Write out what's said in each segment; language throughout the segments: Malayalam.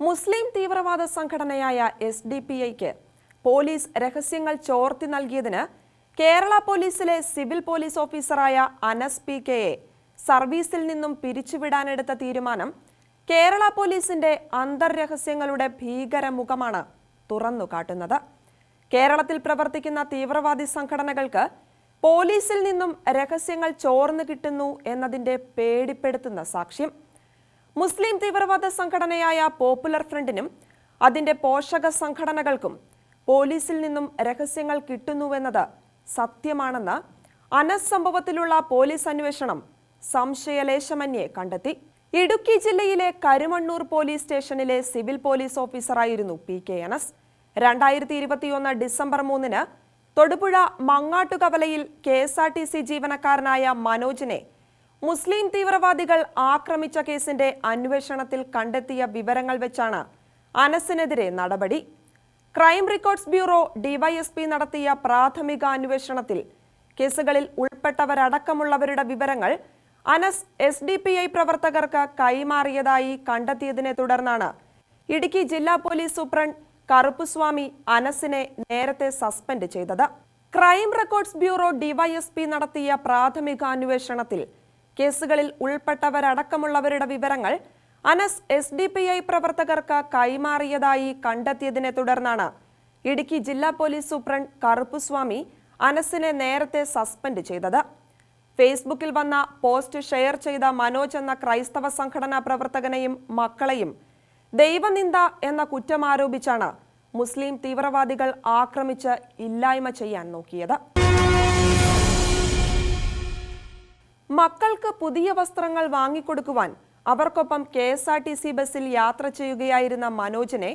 മുസ്ലിം തീവ്രവാദ സംഘടനയായ എസ് ഡി പി ഐക്ക് പോലീസ് രഹസ്യങ്ങൾ ചോർത്തി നൽകിയതിന് കേരള പോലീസിലെ സിവിൽ പോലീസ് ഓഫീസറായ അനസ് പി കെയെ സർവീസിൽ നിന്നും പിരിച്ചുവിടാനെടുത്ത തീരുമാനം കേരള പോലീസിന്റെ അന്തർരഹസ്യങ്ങളുടെ ഭീകര മുഖമാണ് തുറന്നു കാട്ടുന്നത് കേരളത്തിൽ പ്രവർത്തിക്കുന്ന തീവ്രവാദി സംഘടനകൾക്ക് പോലീസിൽ നിന്നും രഹസ്യങ്ങൾ ചോർന്നു കിട്ടുന്നു എന്നതിന്റെ പേടിപ്പെടുത്തുന്ന സാക്ഷ്യം മുസ്ലിം തീവ്രവാദ സംഘടനയായ പോപ്പുലർ ഫ്രണ്ടിനും അതിന്റെ പോഷക സംഘടനകൾക്കും പോലീസിൽ നിന്നും രഹസ്യങ്ങൾ കിട്ടുന്നുവെന്നത് സത്യമാണെന്ന് അനസ് സംഭവത്തിലുള്ള പോലീസ് അന്വേഷണം സംശയലേശമന്യെ കണ്ടെത്തി. ഇടുക്കി ജില്ലയിലെ കരുമണ്ണൂർ പോലീസ് സ്റ്റേഷനിലെ സിവിൽ പോലീസ് ഓഫീസറായിരുന്നു പി കെ അനസ്. രണ്ടായിരത്തി ഇരുപത്തിയൊന്ന് ഡിസംബർ മൂന്നിന് Thodupuzha മങ്ങാട്ടുകവലയിൽ K S R T C ജീവനക്കാരനായ മനോജിനെ മുസ്ലിം തീവ്രവാദികൾ ആക്രമിച്ച കേസിന്റെ അന്വേഷണത്തിൽ കണ്ടെത്തിയ വിവരങ്ങൾ വെച്ചാണ് അനസിനെതിരെ നടപടി. ക്രൈം റെക്കോർഡ്സ് ബ്യൂറോ ഡിവൈഎസ്പി നടത്തിയ പ്രാഥമിക അന്വേഷണത്തിൽ കേസുകളിൽ ഉൾപ്പെട്ടവരടക്കമുള്ളവരുടെ വിവരങ്ങൾ Anas S D P I പ്രവർത്തകർക്ക് കൈമാറിയതായി കണ്ടെത്തിയതിനെ തുടർന്നാണ് ഇടുക്കി ജില്ലാ പോലീസ് സൂപ്രണ്ട് കറുപ്പുസ്വാമി അനസിനെ നേരത്തെ സസ്പെൻഡ് ചെയ്തത്. ക്രൈം റെക്കോർഡ്സ് ബ്യൂറോ ഡിവൈഎസ്പി നടത്തിയ പ്രാഥമിക അന്വേഷണത്തിൽ കേസുകളിൽ ഉൾപ്പെട്ടവരടക്കമുള്ളവരുടെ വിവരങ്ങൾ Anas S D P I പ്രവർത്തകർക്ക് കൈമാറിയതായി കണ്ടെത്തിയതിനെ തുടർന്നാണ്. ഇടുക്കി ജില്ലാ പോലീസ് സൂപ്രണ്ട് കറുപ്പുസ്വാമി അനസിനെ നേരത്തെ സസ്പെൻഡ് ചെയ്തത്. ഫേസ്ബുക്കിൽ വന്ന പോസ്റ്റ് ഷെയർ ചെയ്ത മനോജ് എന്ന ക്രൈസ്തവ സംഘടനാ പ്രവർത്തകനെയും മക്കളെയും ദൈവനിന്ദ എന്ന കുറ്റം ആരോപിച്ചാണ് മുസ്ലിം തീവ്രവാദികൾ ആക്രമിച്ച് ഇല്ലായ്മ ചെയ്യാൻ നോക്കിയത്. മക്കൾക്ക് പുതിയ വസ്ത്രങ്ങൾ വാങ്ങിക്കൊടുക്കുവാൻ അവർക്കൊപ്പം K S R T C ബസ്സിൽ യാത്ര ചെയ്യുകയായിരുന്ന മനോജിനെ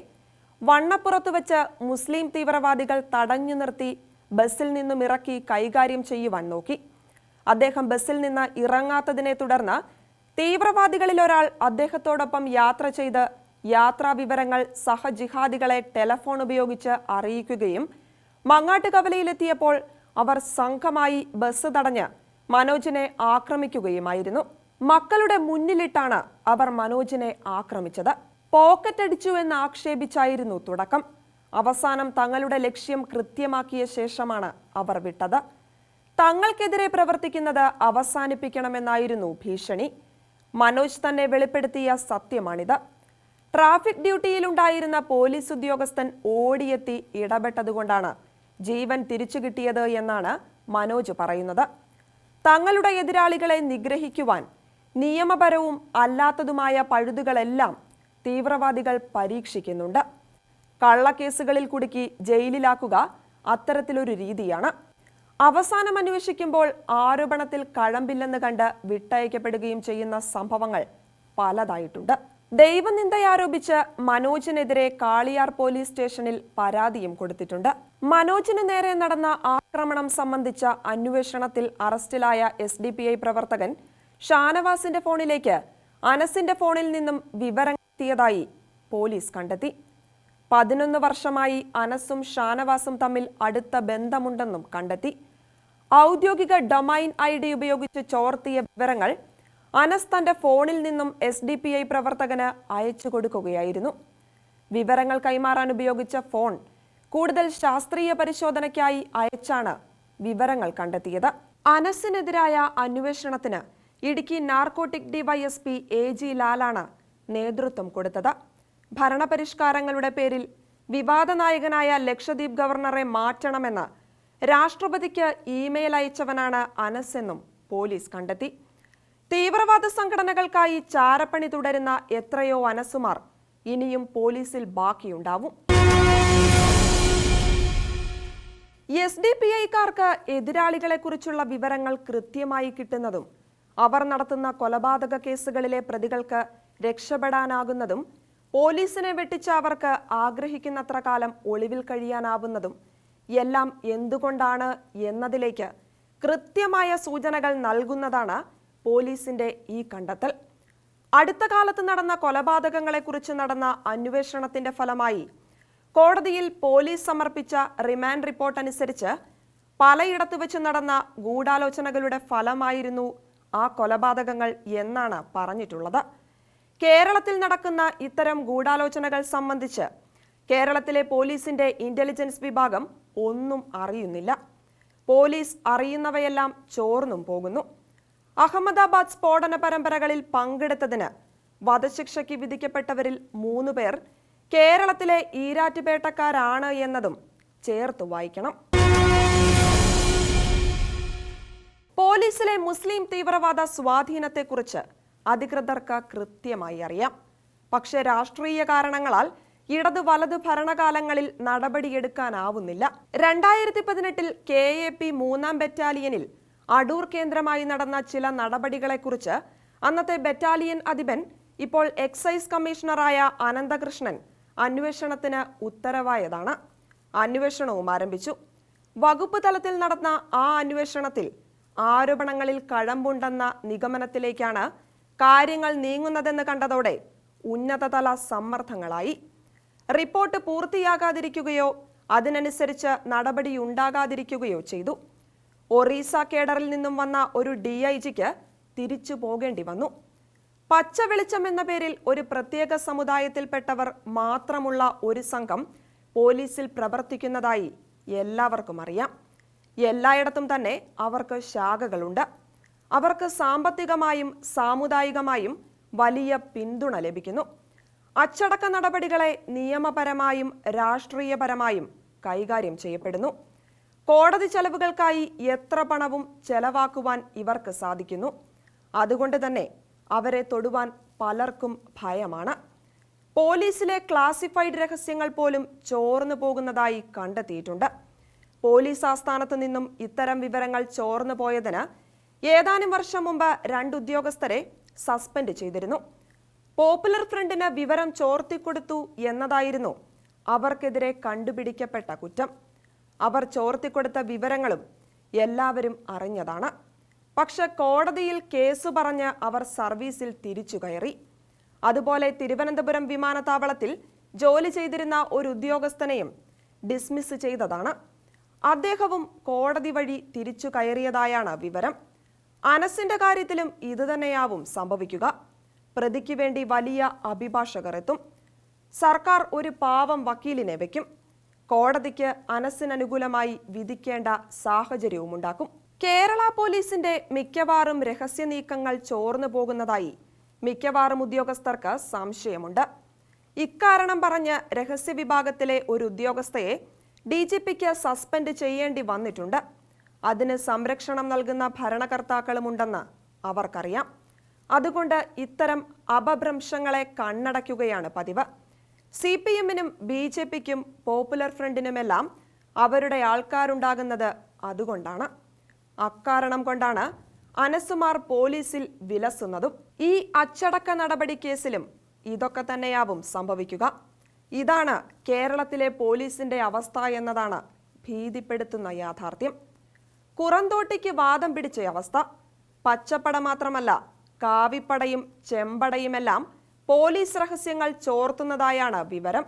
വണ്ണപ്പുറത്ത് വെച്ച് മുസ്ലിം തീവ്രവാദികൾ തടഞ്ഞു നിർത്തി ബസ്സിൽ നിന്നും ഇറക്കി കൈകാര്യം ചെയ്യുവാൻ നോക്കി. അദ്ദേഹം ബസ്സിൽ നിന്ന് ഇറങ്ങാത്തതിനെ തുടർന്ന് തീവ്രവാദികളിൽ ഒരാൾ അദ്ദേഹത്തോടൊപ്പം യാത്ര ചെയ്ത് യാത്രാ വിവരങ്ങൾ സഹജിഹാദികളെ ടെലഫോൺ ഉപയോഗിച്ച് അറിയിക്കുകയും മങ്ങാട്ടുകവലയിലെത്തിയപ്പോൾ അവർ സംഘമായി ബസ് തടഞ്ഞ് മനോജിനെ ആക്രമിക്കുകയുമായിരുന്നു. മക്കളുടെ മുന്നിലിട്ടാണ് അവർ മനോജിനെ ആക്രമിച്ചത്. പോക്കറ്റ് അടിച്ചു എന്ന് ആക്ഷേപിച്ചായിരുന്നു തുടക്കം. അവസാനം തങ്ങളുടെ ലക്ഷ്യം കൃത്യമാക്കിയ ശേഷമാണ് അവർ വിട്ടത്. തങ്ങൾക്കെതിരെ പ്രവർത്തിക്കുന്നത് അവസാനിപ്പിക്കണമെന്നായിരുന്നു ഭീഷണി. മനോജ് തന്നെ വെളിപ്പെടുത്തിയ സത്യമാണിത്. ട്രാഫിക് ഡ്യൂട്ടിയിലുണ്ടായിരുന്ന പോലീസ് ഉദ്യോഗസ്ഥൻ ഓടിയെത്തി ഇടപെട്ടതുകൊണ്ടാണ് ജീവൻ തിരിച്ചു കിട്ടിയത് എന്നാണ് മനോജ് പറയുന്നത്. തങ്ങളുടെ എതിരാളികളെ നിഗ്രഹിക്കുവാൻ നിയമപരവും അല്ലാത്തതുമായ പഴുതുകളെല്ലാം തീവ്രവാദികൾ പരീക്ഷിക്കുന്നുണ്ട്. കള്ളക്കേസുകളിൽ കുടുക്കി ജയിലിലാക്കുക അത്തരത്തിലൊരു രീതിയാണ്. അവസാനം അന്വേഷിക്കുമ്പോൾ ആരോപണത്തിൽ കഴമ്പില്ലെന്ന് കണ്ട് വിട്ടയക്കപ്പെടുകയും ചെയ്യുന്ന സംഭവങ്ങൾ പലതായിട്ടുണ്ട്. ദൈവനിന്ദയാരോപിച്ച് മനോജിനെതിരെ കാളിയാർ പോലീസ് സ്റ്റേഷനിൽ പരാതിയും കൊടുത്തിട്ടുണ്ട്. മനോജിന് നേരെ നടന്ന ആക്രമണം സംബന്ധിച്ച അന്വേഷണത്തിൽ അറസ്റ്റിലായ എസ് ഡി പി ഐ പ്രവർത്തകൻ ഷാനവാസിന്റെ ഫോണിലേക്ക് അനസിന്റെ ഫോണിൽ നിന്നും വിവരം എത്തിയതായി പോലീസ് കണ്ടെത്തി. പതിനൊന്ന് വർഷമായി അനസും ഷാനവാസും തമ്മിൽ അടുത്ത ബന്ധമുണ്ടെന്നും കണ്ടെത്തി. ഔദ്യോഗിക ഡൊമൈൻ ഐ ഡി ഉപയോഗിച്ച് ചോർത്തിയ വിവരങ്ങൾ അനസ് തന്റെ ഫോണിൽ നിന്നും എസ് ഡി പി ഐ പ്രവർത്തകന് അയച്ചു കൊടുക്കുകയായിരുന്നു. വിവരങ്ങൾ കൈമാറാൻ ഉപയോഗിച്ച ഫോൺ കൂടുതൽ ശാസ്ത്രീയ പരിശോധനയ്ക്കായി അയച്ചാണ് വിവരങ്ങൾ കണ്ടെത്തിയത്. അനസിനെതിരായ അന്വേഷണത്തിന് Idukki narcotic DYSP A G ലാലാണ് നേതൃത്വം കൊടുത്തത്. ഭരണപരിഷ്കാരങ്ങളുടെ പേരിൽ വിവാദ നായകനായ ലക്ഷദ്വീപ് ഗവർണറെ മാറ്റണമെന്ന് രാഷ്ട്രപതിക്ക് ഇമെയിൽ അയച്ചവനാണ് അനസ് എന്നും പോലീസ് കണ്ടെത്തി. തീവ്രവാദ സംഘടനകൾക്കായി ചാരപ്പണി തുടരുന്ന എത്രയോ അനസുമാർ ഇനിയും പോലീസിൽ ബാക്കിയുണ്ടാവും. എസ് ഡി പി ഐക്കാർക്ക് എതിരാളികളെക്കുറിച്ചുള്ള വിവരങ്ങൾ കൃത്യമായി കിട്ടുന്നതും അവർ നടത്തുന്ന കൊലപാതക കേസുകളിലെ പ്രതികൾക്ക് രക്ഷപ്പെടാനാകുന്നതും പോലീസിനെ വെട്ടിച്ച അവർക്ക് ആഗ്രഹിക്കുന്നത്ര കാലം ഒളിവിൽ കഴിയാനാവുന്നതും എല്ലാം എന്തുകൊണ്ടാണ് എന്നതിലേക്ക് കൃത്യമായ സൂചനകൾ നൽകുന്നതാണ് പോലീസിന്റെ ഈ കണ്ടെത്തൽ. അടുത്ത കാലത്ത് നടന്ന കൊലപാതകങ്ങളെക്കുറിച്ച് നടന്ന അന്വേഷണത്തിന്റെ ഫലമായി കോടതിയിൽ പോലീസ് സമർപ്പിച്ച റിമാൻഡ് റിപ്പോർട്ട് അനുസരിച്ച് പലയിടത്ത് വെച്ച് നടന്ന ഗൂഢാലോചനകളുടെ ഫലമായിരുന്നു ആ കൊലപാതകങ്ങൾ എന്നാണ് പറഞ്ഞിട്ടുള്ളത്. കേരളത്തിൽ നടക്കുന്ന ഇത്തരം ഗൂഢാലോചനകൾ സംബന്ധിച്ച് കേരളത്തിലെ പോലീസിന്റെ ഇന്റലിജൻസ് വിഭാഗം ഒന്നും അറിയുന്നില്ല. പോലീസ് അറിയുന്നവയെല്ലാം ചോർന്നും പോകുന്നു. അഹമ്മദാബാദ് സ്ഫോടന പരമ്പരകളിൽ പങ്കെടുത്തതിന് വധശിക്ഷയ്ക്ക് വിധിക്കപ്പെട്ടവരിൽ മൂന്ന് പേർ കേരളത്തിലെ ഈരാറ്റുപേട്ടക്കാരാണ് എന്നതും ചേർത്തു വായിക്കണം. പോലീസിലെ മുസ്ലിം തീവ്രവാദ സ്വാധീനത്തെക്കുറിച്ച് അധികൃതർക്ക് കൃത്യമായി അറിയാം. പക്ഷേ രാഷ്ട്രീയ കാരണങ്ങളാൽ ഇടതു വലതു ഭരണകാലങ്ങളിൽ നടപടിയെടുക്കാനാവുന്നില്ല. രണ്ടായിരത്തി പതിനെട്ടിൽ കെ എ പി മൂന്നാം ബറ്റാലിയനിൽ അടൂർ കേന്ദ്രമായി നടന്ന ചില നടപടികളെക്കുറിച്ച് അന്നത്തെ ബറ്റാലിയൻ അധിപൻ ഇപ്പോൾ എക്സൈസ് കമ്മീഷണറായ അനന്തകൃഷ്ണൻ അന്വേഷണത്തിന് ഉത്തരവായതാണ്. അന്വേഷണവും ആരംഭിച്ചു. വകുപ്പ് തലത്തിൽ നടന്ന ആ അന്വേഷണത്തിൽ ആരോപണങ്ങളിൽ കഴമ്പുണ്ടെന്ന നിഗമനത്തിലേക്കാണ് കാര്യങ്ങൾ നീങ്ങുന്നതെന്ന് കണ്ടതോടെ ഉന്നതതല സമ്മർദ്ദങ്ങളായി. റിപ്പോർട്ട് പൂർത്തിയാകാതിരിക്കുകയോ അതിനനുസരിച്ച് നടപടിയുണ്ടാകാതിരിക്കുകയോ ചെയ്തു. ഒറീസ കേഡറിൽ നിന്നും വന്ന ഒരു ഡി ഐ ജിക്ക് തിരിച്ചു പോകേണ്ടി വന്നു. പച്ച വെളിച്ചം എന്ന പേരിൽ ഒരു പ്രത്യേക സമുദായത്തിൽപ്പെട്ടവർ മാത്രമുള്ള ഒരു സംഘം പോലീസിൽ പ്രവർത്തിക്കുന്നതായി എല്ലാവർക്കും അറിയാം. എല്ലായിടത്തും തന്നെ അവർക്ക് ശാഖകളുണ്ട്. അവർക്ക് സാമ്പത്തികമായും സാമുദായികമായും വലിയ പിന്തുണ ലഭിക്കുന്നു. അച്ചടക്ക നടപടികളെ നിയമപരമായും രാഷ്ട്രീയപരമായും കൈകാര്യം ചെയ്യപ്പെടുന്നു. കോടതി ചെലവുകൾക്കായി എത്ര പണവും ചെലവാക്കുവാൻ ഇവർക്ക് സാധിക്കുന്നു? അതുകൊണ്ട് തന്നെ അവരെ തൊടുവാൻ പലർക്കും ഭയമാണ്. പോലീസിലെ ക്ലാസിഫൈഡ് രഹസ്യങ്ങൾ പോലും ചോർന്നു പോകുന്നതായി കണ്ടെത്തിയിട്ടുണ്ട്. പോലീസ് ആസ്ഥാനത്ത് നിന്നും ഇത്തരം വിവരങ്ങൾ ചോർന്നു പോയതിന് ഏതാനും വർഷം മുമ്പ് രണ്ട് ഉദ്യോഗസ്ഥരെ സസ്പെൻഡ് ചെയ്തിരുന്നു. പോപ്പുലർ ഫ്രണ്ടിന് വിവരം ചോർത്തിക്കൊടുത്തു എന്നതായിരുന്നു അവർക്കെതിരെ കണ്ടുപിടിക്കപ്പെട്ട കുറ്റം. അവർ ചോർത്തിക്കൊടുത്ത വിവരങ്ങളും എല്ലാവരും അറിഞ്ഞതാണ്. പക്ഷെ കോടതിയിൽ കേസ് പറഞ്ഞ് അവർ സർവീസിൽ തിരിച്ചു കയറി. അതുപോലെ തിരുവനന്തപുരം വിമാനത്താവളത്തിൽ ജോലി ചെയ്തിരുന്ന ഒരു ഉദ്യോഗസ്ഥനെയും ഡിസ്മിസ് ചെയ്തതാണ്. അദ്ദേഹവും കോടതി വഴി തിരിച്ചു കയറിയതായാണ് വിവരം. അനസിന്റെ കാര്യത്തിലും ഇതുതന്നെയാവും സംഭവിക്കുക. പ്രതിക്ക് വേണ്ടി വലിയ അഭിഭാഷകർ എത്തും. സർക്കാർ ഒരു പാവം വക്കീലിനെ വെക്കും. കോടതിക്ക് അനസിനനുകൂലമായി വിധിക്കേണ്ട സാഹചര്യവും ഉണ്ടാക്കും കേരള പോലീസിന്റെ മിക്കവാറും രഹസ്യ നീക്കങ്ങൾ ചോർന്നു പോകുന്നതായി മിക്കവാറും ഉദ്യോഗസ്ഥർക്ക് സംശയമുണ്ട്. ഇക്കാരണം പറഞ്ഞ് രഹസ്യ വിഭാഗത്തിലെ ഒരു ഉദ്യോഗസ്ഥയെ ഡി ജി പിക്ക് സസ്പെൻഡ് ചെയ്യേണ്ടി വന്നിട്ടുണ്ട്. അതിന് സംരക്ഷണം നൽകുന്ന ഭരണകർത്താക്കളുമുണ്ടെന്ന് അവർക്കറിയാം. അതുകൊണ്ട് ഇത്തരം അപഭ്രംശങ്ങളെ കണ്ണടയ്ക്കുകയാണ് പതിവ്. സി പി എമ്മിനും ബി ജെ പിക്കും പോപ്പുലർ ഫ്രണ്ടിനുമെല്ലാം അവരുടെ ആൾക്കാരുണ്ടാകുന്നത് അതുകൊണ്ടാണ്. അക്കാരണം കൊണ്ടാണ് അനസുമാർ പോലീസിൽ വിലസുന്നതും ഈ അച്ചടക്ക നടപടി കേസിലും ഇതൊക്കെ തന്നെയാവും സംഭവിക്കുക. ഇതാണ് കേരളത്തിലെ പോലീസിന്റെ അവസ്ഥ എന്നതാണ് ഭീതിപ്പെടുത്തുന്ന യാഥാർത്ഥ്യം. കുറന്തോട്ടിക്ക് വാദം പിടിച്ച അവസ്ഥ പച്ചപ്പട മാത്രമല്ല കാവിപ്പടയും ചെമ്പടയുമെല്ലാം പോലീസ് രഹസ്യങ്ങൾ ചോർത്തുന്നതായാണ് വിവരം.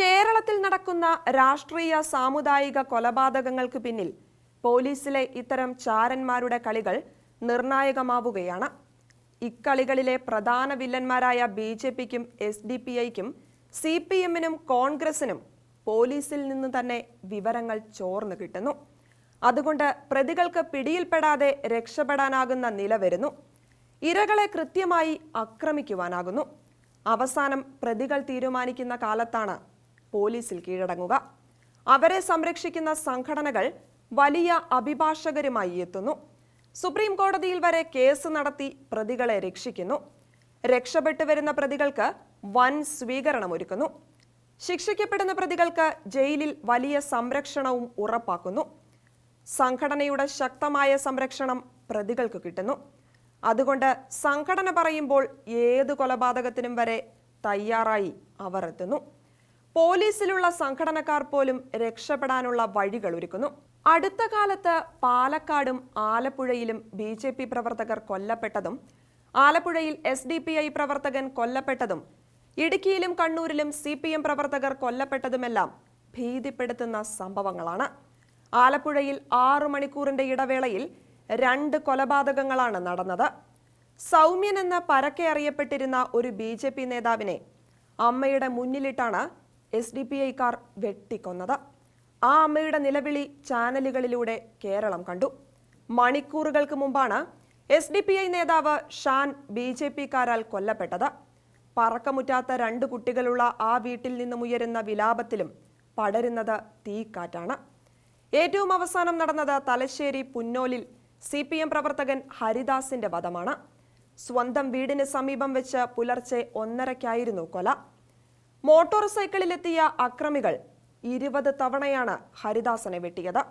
കേരളത്തിൽ നടക്കുന്ന രാഷ്ട്രീയ സാമുദായിക കൊലപാതകങ്ങൾക്ക് പിന്നിൽ പോലീസിലെ ഇത്തരം ചാരന്മാരുടെ കളികൾ നിർണായകമാവുകയാണ്. ഇക്കളികളിലെ പ്രധാന വില്ലന്മാരായ ബി ജെ പിക്കും എസ് ഡി പി ഐക്കും സി പി എമ്മിനും കോൺഗ്രസിനും പോലീസിൽ നിന്ന് തന്നെ വിവരങ്ങൾ ചോർന്നു കിട്ടുന്നു. അതുകൊണ്ട് പ്രതികൾക്ക് പിടിയിൽപ്പെടാതെ രക്ഷപ്പെടാനാകുന്ന നില വരുന്നു. ഇരകളെ കൃത്യമായി ആക്രമിക്കുവാനാകുന്നു. അവസാനം പ്രതികൾ തീരുമാനിക്കുന്ന കാലത്താണ് പോലീസിൽ കീഴടങ്ങുക. അവരെ സംരക്ഷിക്കുന്ന സംഘടനകൾ വലിയ അഭിഭാഷകരുമായി എത്തുന്നു. സുപ്രീം കോടതിയിൽ വരെ കേസ് നടത്തി പ്രതികളെ രക്ഷിക്കുന്നു. രക്ഷപ്പെട്ടു വരുന്ന പ്രതികൾക്ക് വൻ സ്വീകരണമൊരുക്കുന്നു. ശിക്ഷിക്കപ്പെടുന്ന പ്രതികൾക്ക് ജയിലിൽ വലിയ സംരക്ഷണവും ഉറപ്പാക്കുന്നു. സംഘടനയുടെ ശക്തമായ സംരക്ഷണം പ്രതികൾക്ക് കിട്ടുന്നു. അതുകൊണ്ട് സംഘടന പറയുമ്പോൾ ഏത് കൊലപാതകത്തിനും വരെ തയ്യാറായി അവർ എത്തുന്നു. പോലീസിലുള്ള സംഘടനക്കാർ പോലും രക്ഷപ്പെടാനുള്ള വഴികൾ ഒരുക്കുന്നു. അടുത്ത കാലത്ത് പാലക്കാടും ആലപ്പുഴയിലും ബി ജെ പി പ്രവർത്തകർ കൊല്ലപ്പെട്ടതും ആലപ്പുഴയിൽ എസ് ഡി പി ഐ പ്രവർത്തകൻ കൊല്ലപ്പെട്ടതും ഇടുക്കിയിലും കണ്ണൂരിലും സി പി എം പ്രവർത്തകർ കൊല്ലപ്പെട്ടതുമെല്ലാം ഭീതിപ്പെടുത്തുന്ന സംഭവങ്ങളാണ്. ആലപ്പുഴയിൽ ആറു മണിക്കൂറിന്റെ ഇടവേളയിൽ രണ്ട് കൊലപാതകങ്ങളാണ് നടന്നത്. സൗമ്യൻ എന്ന് പരക്കെ അറിയപ്പെട്ടിരുന്ന ഒരു ബി ജെ പി നേതാവിനെ അമ്മയുടെ മുന്നിലിട്ടാണ് എസ് ഡി പി ഐക്കാർ വെട്ടിക്കൊന്നത്. ആ അമ്മയുടെ നിലവിളി ചാനലുകളിലൂടെ കേരളം കണ്ടു. മണിക്കൂറുകൾക്ക് മുമ്പാണ് എസ് ഡി പി ഐ നേതാവ് ഷാൻ ബി ജെ പിക്കാരാൽ കൊല്ലപ്പെട്ടത്. പറക്കമുറ്റാത്ത രണ്ട് കുട്ടികളുള്ള ആ വീട്ടിൽ നിന്നും ഉയരുന്ന വിലാപത്തിലും പടരുന്നത് തീക്കാറ്റാണ്. ഏറ്റവും അവസാനം നടന്നത് തലശ്ശേരി പുന്നോലിൽ സി പി എം പ്രവർത്തകൻ ഹരിദാസിന്റെ വധമാണ്. സ്വന്തം വീടിന് സമീപം വെച്ച് പുലർച്ചെ ഒന്നരയ്ക്കായിരുന്നു കൊല. മോട്ടോർ സൈക്കിളിലെത്തിയ അക്രമികൾ ഇരുപത് തവണയാണ് ഹരിദാസനെ വെട്ടിയത്.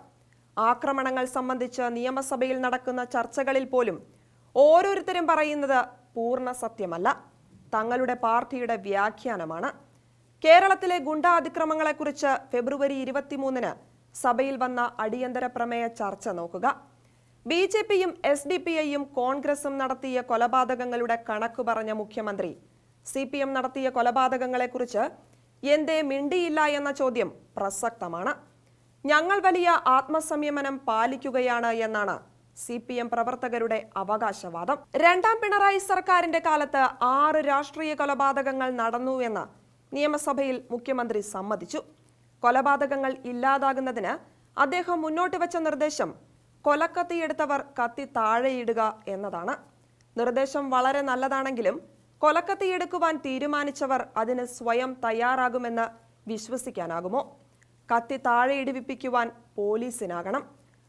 ആക്രമണങ്ങൾ സംബന്ധിച്ച് നിയമസഭയിൽ നടക്കുന്ന ചർച്ചകളിൽ പോലും ഓരോരുത്തരും പറയുന്നത് പൂർണ സത്യമല്ല. തങ്ങളുടെ പാർട്ടിയുടെ വ്യാഖ്യാനമാണ്. കേരളത്തിലെ ഗുണ്ടാ അതിക്രമങ്ങളെക്കുറിച്ച് ഫെബ്രുവരി ഇരുപത്തിമൂന്നിന് സഭയിൽ വന്ന അടിയന്തര പ്രമേയ ചർച്ച നോക്കുക. ബി ജെ പിയും എസ് ഡി പി ഐയും കോൺഗ്രസും നടത്തിയ കൊലപാതകങ്ങളുടെ കണക്ക് പറഞ്ഞ മുഖ്യമന്ത്രി. സി പി എം നടത്തിയ കൊലപാതകങ്ങളെക്കുറിച്ച് എന്തേ മിണ്ടിയില്ല എന്ന ചോദ്യം പ്രസക്തമാണ്. ഞങ്ങൾ വലിയ ആത്മസംയമനം പാലിക്കുകയാണ് എന്നാണ് സി പി എം പ്രവർത്തകരുടെ അവകാശവാദം. രണ്ടാം പിണറായി സർക്കാരിന്റെ കാലത്ത് ആറ് രാഷ്ട്രീയ കൊലപാതകങ്ങൾ നടന്നുവെന്ന് നിയമസഭയിൽ മുഖ്യമന്ത്രി സമ്മതിച്ചു. കൊലപാതകങ്ങൾ ഇല്ലാതാകുന്നതിന് അദ്ദേഹം മുന്നോട്ട് വെച്ച നിർദ്ദേശം കൊലക്കത്തിയെടുത്തവർ കത്തി താഴെയിടുക എന്നതാണ്. നിർദ്ദേശം വളരെ നല്ലതാണെങ്കിലും കൊലക്കത്തിയെടുക്കുവാൻ തീരുമാനിച്ചവർ അതിന് സ്വയം തയ്യാറാകുമെന്ന് വിശ്വസിക്കാനാകുമോ? കത്തി താഴെ ഇടിവിപ്പിക്കുവാൻ പോലീസിനാകണം.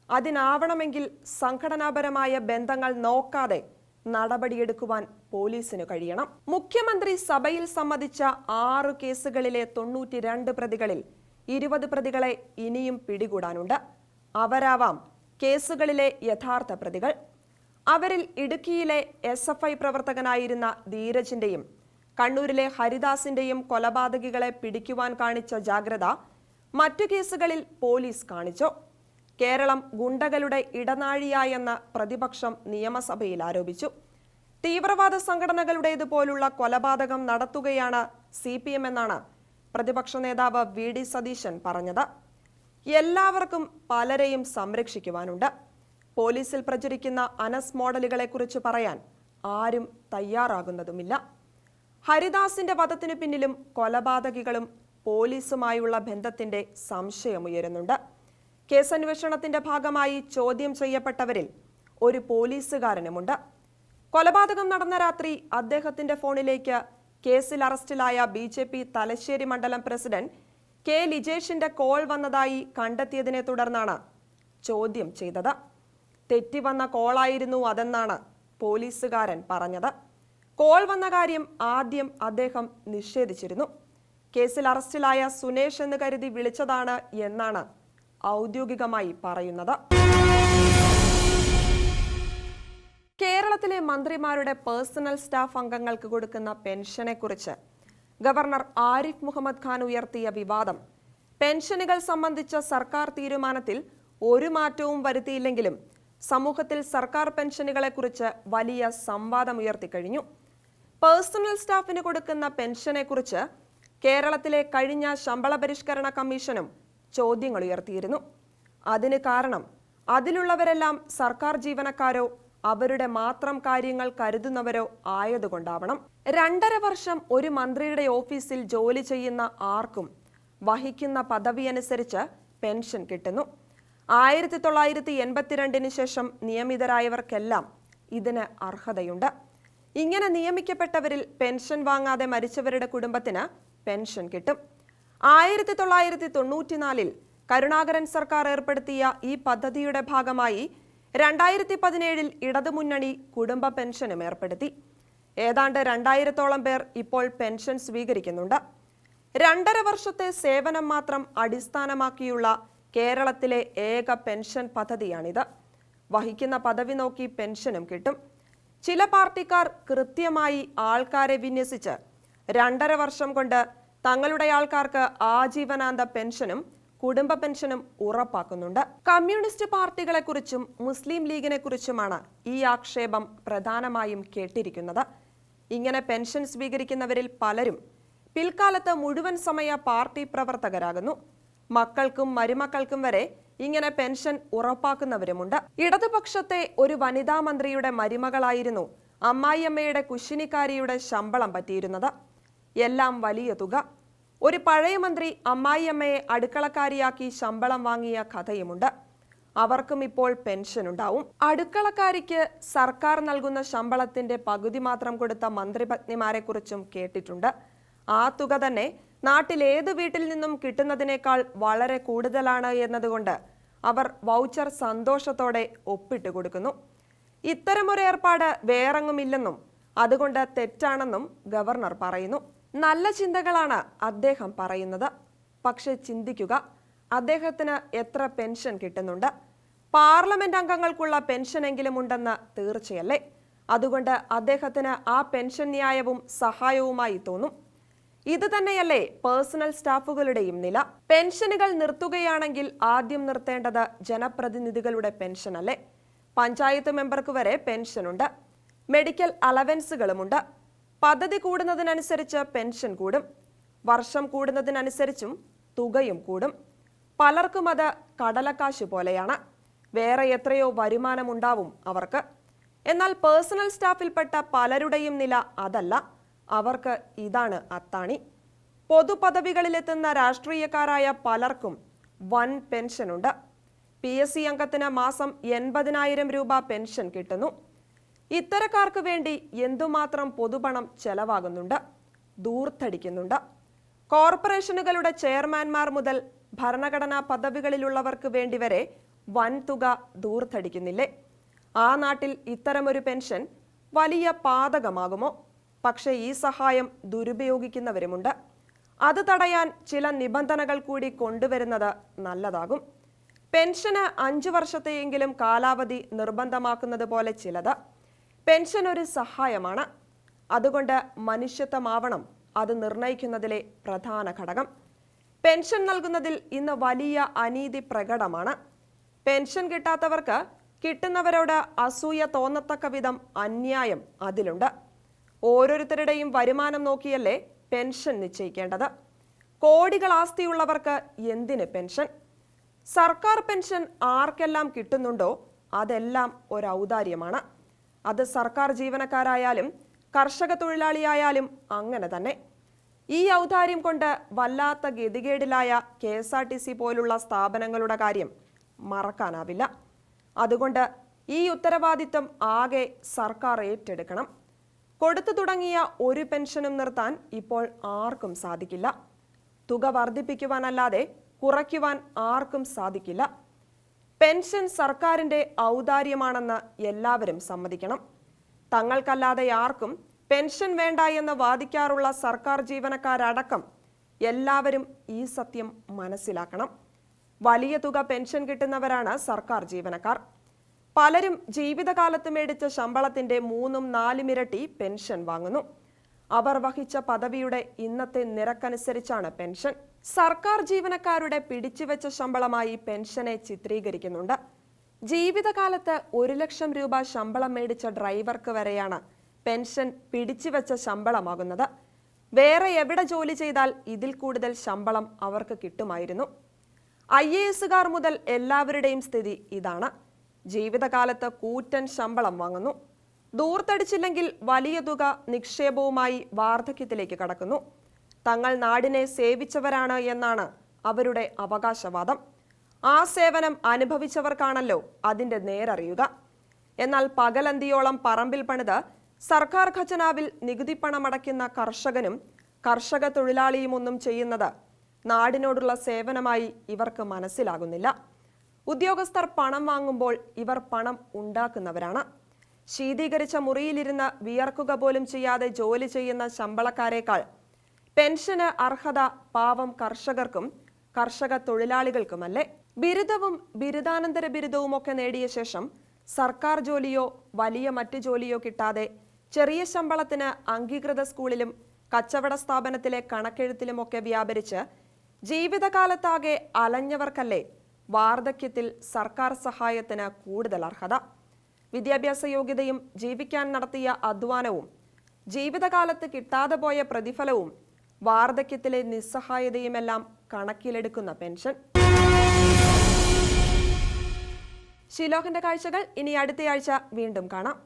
അതിനാവണമെങ്കിൽ സംഘടനാപരമായ ബന്ധങ്ങൾ നോക്കാതെ നടപടിയെടുക്കുവാൻ പോലീസിന് കഴിയണം. മുഖ്യമന്ത്രി സഭയിൽ സമ്മതിച്ച ആറ് കേസുകളിലെ തൊണ്ണൂറ്റി രണ്ട് പ്രതികളിൽ ഇരുപത് പ്രതികളെ ഇനിയും പിടികൂടാനുണ്ട്. അവരാവാം കേസുകളിലെ യഥാർത്ഥ പ്രതികൾ. അവരിൽ ഇടുക്കിയിലെ എസ് എഫ് ഐ പ്രവർത്തകനായിരുന്ന ധീരജിന്റെയും കണ്ണൂരിലെ ഹരിദാസിന്റെയും കൊലപാതകികളെ പിടിക്കുവാൻ കാണിച്ച ജാഗ്രത മറ്റു കേസുകളിൽ പോലീസ് കാണിച്ചു. കേരളം ഗുണ്ടകളുടെ ഇടനാഴിയായെന്ന് പ്രതിപക്ഷം നിയമസഭയിൽ ആരോപിച്ചു. തീവ്രവാദ സംഘടനകളുടേതുപോലുള്ള കൊലപാതകം നടത്തുകയാണ് സി പി എം എന്നാണ് പ്രതിപക്ഷ നേതാവ് വി ഡി സതീശൻ പറഞ്ഞത്. എല്ലാവർക്കും പലരെയും സംരക്ഷിക്കുവാനുണ്ട്. പോലീസിൽ പ്രചരിക്കുന്ന അനസ് മോഡലുകളെ കുറിച്ച് പറയാൻ ആരും തയ്യാറാകുന്നതുമില്ല. ഹരിദാസിന്റെ വധത്തിനു പിന്നിലും കൊലപാതകികളും പോലീസുമായുള്ള ബന്ധത്തിന്റെ സംശയമുയരുന്നുണ്ട്. കേസന്വേഷണത്തിന്റെ ഭാഗമായി ചോദ്യം ചെയ്യപ്പെട്ടവരിൽ ഒരു പോലീസുകാരനുമുണ്ട്. കൊലപാതകം നടന്ന രാത്രി അദ്ദേഹത്തിന്റെ ഫോണിലേക്ക് കേസിൽ അറസ്റ്റിലായ ബി തലശ്ശേരി മണ്ഡലം പ്രസിഡന്റ് കെ ലിജേഷിന്റെ കോൾ വന്നതായി കണ്ടെത്തിയതിനെ തുടർന്നാണ് ചോദ്യം ചെയ്തത്. തെറ്റി വന്ന കോളായിരുന്നു അതെന്നാണ് പോലീസുകാരൻ പറഞ്ഞത്. കോൾ വന്ന കാര്യം ആദ്യം അദ്ദേഹം നിഷേധിച്ചിരുന്നു. കേസിൽ അറസ്റ്റിലായ സുനേഷ് എന്ന് കരുതി വിളിച്ചതാണ് എന്നാണ് ഔദ്യോഗികമായി പറയുന്നത്. കേരളത്തിലെ മന്ത്രിമാരുടെ പേഴ്സണൽ സ്റ്റാഫ് അംഗങ്ങൾക്ക് കൊടുക്കുന്ന പെൻഷനെക്കുറിച്ച് ഗവർണർ ആരിഫ് മുഹമ്മദ് ഖാൻ ഉയർത്തിയ വിവാദം. പെൻഷനുകൾ സംബന്ധിച്ച സർക്കാർ തീരുമാനത്തിൽ ഒരു മാറ്റവും വരുത്തിയില്ലെങ്കിലും സമൂഹത്തിൽ സർക്കാർ പെൻഷനുകളെക്കുറിച്ച് വലിയ സംവാദം ഉയർത്തിക്കഴിഞ്ഞു. പേഴ്സണൽ സ്റ്റാഫിന് കൊടുക്കുന്ന പെൻഷനെക്കുറിച്ച് കേരളത്തിലെ കഴിഞ്ഞ ശമ്പള പരിഷ്കരണ കമ്മീഷനും ചോദ്യങ്ങൾ ഉയർത്തിയിരുന്നു. അതിന് കാരണം അതിലുള്ളവരെല്ലാം സർക്കാർ ജീവനക്കാരോ അവരുടെ മാത്രം കാര്യങ്ങൾ കരുതുന്നവരോ ആയതുകൊണ്ടാവണം. രണ്ടര വർഷം ഒരു മന്ത്രിയുടെ ഓഫീസിൽ ജോലി ചെയ്യുന്ന ആർക്കും വഹിക്കുന്ന പദവി അനുസരിച്ച് പെൻഷൻ കിട്ടുന്നു. ആയിരത്തി തൊള്ളായിരത്തി എൺപത്തിരണ്ടിന് ശേഷം നിയമിതരായവർക്കെല്ലാം ഇതിന് അർഹതയുണ്ട്. ഇങ്ങനെ നിയമിക്കപ്പെട്ടവരിൽ പെൻഷൻ വാങ്ങാതെ മരിച്ചവരുടെ കുടുംബത്തിന് പെൻഷൻ കിട്ടും. ആയിരത്തി തൊള്ളായിരത്തി തൊണ്ണൂറ്റിനാലിൽ കരുണാകരൻ സർക്കാർ ഏർപ്പെടുത്തിയ ഈ പദ്ധതിയുടെ ഭാഗമായി രണ്ടായിരത്തി പതിനേഴിൽ ഇടതുമുന്നണി കുടുംബ പെൻഷനും ഏർപ്പെടുത്തി. ഏതാണ്ട് രണ്ടായിരത്തോളം പേർ ഇപ്പോൾ പെൻഷൻ സ്വീകരിക്കുന്നുണ്ട്. രണ്ടര വർഷത്തെ സേവനം മാത്രം അടിസ്ഥാനമാക്കിയുള്ള കേരളത്തിലെ ഏക പെൻഷൻ പദ്ധതിയാണിത്. വഹിക്കുന്ന പദവി നോക്കി പെൻഷനും കിട്ടും. ചില പാർട്ടിക്കാർ കൃത്യമായി ആൾക്കാരെ വിന്യസിച്ച് രണ്ടര വർഷം കൊണ്ട് തങ്ങളുടെ ആൾക്കാർക്ക് ആജീവനാന്ത പെൻഷനും കുടുംബ പെൻഷനും ഉറപ്പാക്കുന്നുണ്ട്. കമ്മ്യൂണിസ്റ്റ് പാർട്ടികളെക്കുറിച്ചും മുസ്ലിം ലീഗിനെക്കുറിച്ചുമാണ് ഈ ആക്ഷേപം പ്രധാനമായും കേട്ടിരിക്കുന്നത്. ഇങ്ങനെ പെൻഷൻ സ്വീകരിക്കുന്നവരിൽ പലരും പിൽക്കാലത്ത് മുഴുവൻ സമയ പാർട്ടി പ്രവർത്തകരാകുന്നു. മക്കൾക്കും മരുമക്കൾക്കും വരെ ഇങ്ങനെ പെൻഷൻ ഉറപ്പാക്കുന്നവരുമുണ്ട്. ഇടതുപക്ഷത്തെ ഒരു വനിതാ മന്ത്രിയുടെ മരുമകളായിരുന്നു അമ്മായിയമ്മയുടെ കുശിനിക്കാരിയുടെ ശമ്പളം പറ്റിയിരുന്നത്. എല്ലാം വലിയ തുക. ഒരു പഴയ മന്ത്രി അമ്മായിയമ്മയെ അടുക്കളക്കാരിയാക്കി ശമ്പളം വാങ്ങിയ കഥയുമുണ്ട്. അവർക്കും ഇപ്പോൾ പെൻഷൻ ഉണ്ടാവും. അടുക്കളക്കാരിക്ക് സർക്കാർ നൽകുന്ന ശമ്പളത്തിന്റെ പകുതി മാത്രം കൊടുത്ത മന്ത്രിപത്നിമാരെ കുറിച്ചും കേട്ടിട്ടുണ്ട്. ആ തുക തന്നെ നാട്ടിലേത് വീട്ടിൽ നിന്നും കിട്ടുന്നതിനേക്കാൾ വളരെ കൂടുതലാണ് എന്നതുകൊണ്ട് അവർ വൗച്ചർ സന്തോഷത്തോടെ ഒപ്പിട്ട് കൊടുക്കുന്നു. ഇത്തരമൊരു ഏർപ്പാട് വേറെങ്ങുമില്ലെന്നും അതുകൊണ്ട് തെറ്റാണെന്നും ഗവർണർ പറയുന്നു. നല്ല ചിന്തകളാണ് അദ്ദേഹം പറയുന്നത്. പക്ഷെ ചിന്തിക്കുക അദ്ദേഹത്തിന് എത്ര പെൻഷൻ കിട്ടുന്നുണ്ട്? പാർലമെന്റ് അംഗങ്ങൾക്കുള്ള പെൻഷൻ എങ്കിലും ഉണ്ടെന്ന് തീർച്ചയല്ലേ? അതുകൊണ്ട് അദ്ദേഹത്തിന് ആ പെൻഷൻ ന്യായവും സഹായവുമായി തോന്നും. ഇത് തന്നെയല്ലേ പേഴ്സണൽ സ്റ്റാഫുകളുടെയും നില. പെൻഷനുകൾ നിർത്തുകയാണെങ്കിൽ ആദ്യം നിർത്തേണ്ടത് ജനപ്രതിനിധികളുടെ പെൻഷൻ അല്ലേ പഞ്ചായത്ത് മെമ്പർക്ക് വരെ പെൻഷനുണ്ട്. മെഡിക്കൽ അലവൻസുകളുമുണ്ട്. പദ്ധതി കൂടുന്നതിനനുസരിച്ച് പെൻഷൻ കൂടും വർഷം കൂടുന്നതിനനുസരിച്ചും തുകയും കൂടും. പലർക്കും അത് കടലക്കാശ് പോലെയാണ്. വേറെ എത്രയോ വരുമാനമുണ്ടാവും അവർക്ക്. എന്നാൽ പേഴ്സണൽ സ്റ്റാഫിൽപ്പെട്ട പലരുടെയും നില അതല്ല. അവർക്ക് ഇതാണ് അത്താണി. പൊതുപദവികളിലെത്തുന്ന രാഷ്ട്രീയക്കാരായ പലർക്കും വൻ പെൻഷനുണ്ട്. പി എസ് സി അംഗത്തിന് മാസം എൺപതിനായിരം രൂപ പെൻഷൻ കിട്ടുന്നു. ഇത്തരക്കാർക്ക് വേണ്ടി എന്തുമാത്രം പൊതുപണം ചെലവാകുന്നുണ്ട്? ദൂർത്തടിക്കുന്നുണ്ട്. കോർപ്പറേഷനുകളുടെ ചെയർമാൻമാർ മുതൽ ഭരണഘടനാ പദവികളിലുള്ളവർക്ക് വേണ്ടി വരെ വൻതുക ദൂർത്തടിക്കുന്നില്ലേ? ആ നാട്ടിൽ ഇത്തരമൊരു പെൻഷൻ വലിയ പാതകമാകുമോ? പക്ഷേ ഈ സഹായം ദുരുപയോഗിക്കുന്നവരുമുണ്ട്. അത് തടയാൻ ചില നിബന്ധനകൾ കൂടി കൊണ്ടുവരുന്നത് നല്ലതാകും. പെൻഷന് അഞ്ചു വർഷത്തെയെങ്കിലും കാലാവധി നിർബന്ധമാക്കുന്നത് പോലെ ചിലത് പെൻഷൻ ഒരു സഹായമാണ്. അതുകൊണ്ട് മനുഷ്യത്വമാവണം. അത് നിർണയിക്കുന്നതിലെ പ്രധാന ഘടകം. പെൻഷൻ നൽകുന്നതിൽ ഇന്ന് വലിയ അനീതി പ്രകടമാണ്. പെൻഷൻ കിട്ടാത്തവർക്ക് കിട്ടുന്നവരോട് അസൂയ തോന്നത്തക്ക വിധം അന്യായം അതിലുണ്ട്. ഓരോരുത്തരുടെയും വരുമാനം നോക്കിയല്ലേ പെൻഷൻ നിശ്ചയിക്കേണ്ടത്. കോടികൾ ആസ്തിയുള്ളവർക്ക് എന്തിന് പെൻഷൻ? സർക്കാർ പെൻഷൻ ആർക്കെല്ലാം കിട്ടുന്നുണ്ടോ? അതെല്ലാം ഒരു ഔദാര്യമാണ്. അത് സർക്കാർ ജീവനക്കാരായാലും കർഷക തൊഴിലാളിയായാലും അങ്ങനെ തന്നെ. ഈ ഔദാര്യം കൊണ്ട് വല്ലാത്ത ഗതികേടിലായ K S R T C പോലുള്ള സ്ഥാപനങ്ങളുടെ കാര്യം മറക്കാനാവില്ല. അതുകൊണ്ട് ഈ ഉത്തരവാദിത്തം ആകെ സർക്കാർ ഏറ്റെടുക്കണം. കൊടുത്തു തുടങ്ങിയ ഒരു പെൻഷനും നിർത്താൻ ഇപ്പോൾ ആർക്കും സാധിക്കില്ല. തുക വർദ്ധിപ്പിക്കുവാനല്ലാതെ കുറയ്ക്കുവാൻ ആർക്കും സാധിക്കില്ല. പെൻഷൻ സർക്കാരിന്റെ ഔദാര്യമാണെന്ന് എല്ലാവരും സമ്മതിക്കണം. തങ്ങൾക്കല്ലാതെ ആർക്കും പെൻഷൻ വേണ്ട എന്ന് വാദിക്കാറുള്ള സർക്കാർ ജീവനക്കാരടക്കം എല്ലാവരും ഈ സത്യം മനസ്സിലാക്കണം. വലിയ തുക പെൻഷൻ കിട്ടുന്നവരാണ് സർക്കാർ ജീവനക്കാർ. പലരും ജീവിതകാലത്ത് മേടിച്ച ശമ്പളത്തിന്റെ മൂന്നും നാലും ഇരട്ടി പെൻഷൻ വാങ്ങുന്നു. അവർ വഹിച്ച പദവിയുടെ ഇന്നത്തെ നിരക്കനുസരിച്ചാണ് പെൻഷൻ. സർക്കാർ ജീവനക്കാരുടെ പിടിച്ചുവെച്ച ശമ്പളമായി പെൻഷനെ ചിത്രീകരിക്കുന്നുണ്ട്. ജീവിതകാലത്ത് ഒരു ലക്ഷം രൂപ ശമ്പളം മേടിച്ച ഡ്രൈവർക്ക് വരെയാണ് പെൻഷൻ പിടിച്ചുവെച്ച ശമ്പളമാകുന്നത്. വേറെ എവിടെ ജോലി ചെയ്താൽ ഇതിൽ കൂടുതൽ ശമ്പളം അവർക്ക് കിട്ടുമായിരുന്നു. ഐ എ എസുകാർ മുതൽ എല്ലാവരുടെയും സ്ഥിതി ഇതാണ്. ജീവിതകാലത്ത് കൂറ്റൻ ശമ്പളം വാങ്ങുന്നു. ദൂർത്തടിച്ചില്ലെങ്കിൽ വലിയ തുക നിക്ഷേപവുമായി വാർദ്ധക്യത്തിലേക്ക് കടക്കുന്നു. തങ്ങൾ നാടിനെ സേവിച്ചവരാണ് എന്നാണ് അവരുടെ അവകാശവാദം. ആ സേവനം അനുഭവിച്ചവർക്കാണല്ലോ അതിന്റെ നേരറിയുക. എന്നാൽ പകലന്തിയോളം പറമ്പിൽ പണിത് സർക്കാർ ഖജനാവിൽ നികുതി പണമടയ്ക്കുന്ന കർഷകനും കർഷക തൊഴിലാളിയും ഒന്നും ചെയ്യുന്നത് നാടിനോടുള്ള സേവനമായി ഇവർക്ക് മനസ്സിലാകുന്നില്ല. ഉദ്യോഗസ്ഥർ പണം വാങ്ങുമ്പോൾ ഇവർ പണം ഉണ്ടാക്കുന്നവരാണ്. ശീതീകരിച്ച മുറിയിലിരുന്ന് വിയർക്കുക പോലും ചെയ്യാതെ ജോലി ചെയ്യുന്ന ശമ്പളക്കാരേക്കാൾ പെൻഷന് അർഹത പാവം കർഷകർക്കും കർഷക തൊഴിലാളികൾക്കുമല്ലേ? ബിരുദവും ബിരുദാനന്തര ബിരുദവും ഒക്കെ നേടിയ ശേഷം സർക്കാർ ജോലിയോ വലിയ മറ്റു ജോലിയോ കിട്ടാതെ ചെറിയ ശമ്പളത്തിന് അംഗീകൃത സ്കൂളിലും കച്ചവട സ്ഥാപനത്തിലെ കണക്കെഴുത്തിലുമൊക്കെ വ്യാപരിച്ച് ജീവിതകാലത്താകെ അലഞ്ഞവർക്കല്ലേ വാർദ്ധക്യത്തിൽ സർക്കാർ സഹായത്തിന് കൂടുതൽ അർഹത? വിദ്യാഭ്യാസ യോഗ്യതയും ജീവിക്കാൻ നടത്തിയ അധ്വാനവും ജീവിതകാലത്ത് കിട്ടാതെ പോയ പ്രതിഫലവും വാർദ്ധക്യത്തിലെ നിസ്സഹായതയുമെല്ലാം കണക്കിലെടുക്കുന്ന പെൻഷൻ. ഷിലോഹിന്റെ കാഴ്ചകൾ ഇനി അടുത്തയാഴ്ച വീണ്ടും കാണാം.